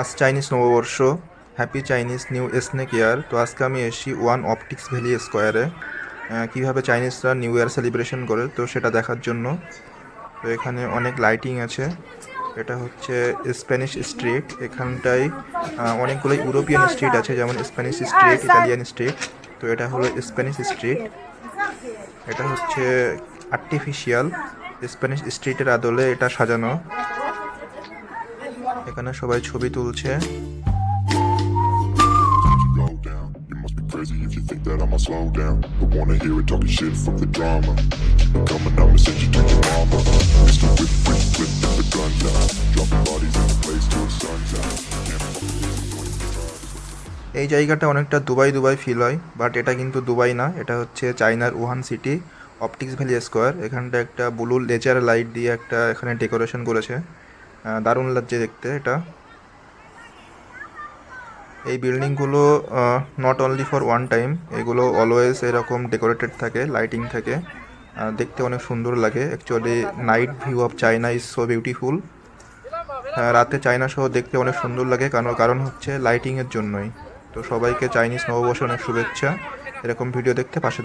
আজ চাইনিজ নববর্ষ। Happy Chinese new snake year তো আজকে আমি এসেছি ওয়ান অপটিক্স ভ্যালি স্কোয়ারে কীভাবে চাইনিজরা নিউ ইয়ার সেলিব্রেশন করে, তো সেটা দেখার জন্য। তো এখানে অনেক লাইটিং আছে। এটা হচ্ছে স্প্যানিশ স্ট্রিট এখানটায় অনেকগুলো ইউরোপিয়ান স্ট্রিট আছে, যেমন স্প্যানিশ স্ট্রিট ইতালিয়ান স্ট্রিট তো এটা হলো স্প্যানিশ স্ট্রিট এটা হচ্ছে আর্টিফিশিয়াল স্প্যানিশ স্ট্রিটের আদলে এটা সাজানো। এখানে সবাই ছবি তুলছে crazy if you think that I'ma slow down. But wanna hear it talking shit from the drama. Keep it coming, I'ma send you to your mama. Mr. Whip, whip, whip, get the gun down. Dropping bodies in the place till the sun's out. এই জায়গাটা অনেকটা Dubai Dubai feel হয় but এটা কিন্তু Dubai না এটা হচ্ছে চায়নার Wuhan city optics valley square এখানটা একটা ব্লু লেজার লাইট দিয়ে একটা এখানে ডেকোরেশন করেছে দারুণ লাগছে দেখতে এটা। এই বিল্ডিংগুলো not only for one time এগুলো অলওয়েজ এরকম ডেকোরেটেড থাকে লাইটিং থাকে। দেখতে অনেক সুন্দর লাগে। Actually night view of China is so beautiful রাতে চায়না শো দেখতে অনেক সুন্দর লাগে, কারণ কারণ হচ্ছে লাইটিংয়ের জন্যই। তো সবাইকে চাইনিজ নববর্ষ অনেক শুভেচ্ছা। এরকম ভিডিও দেখতে পাশে।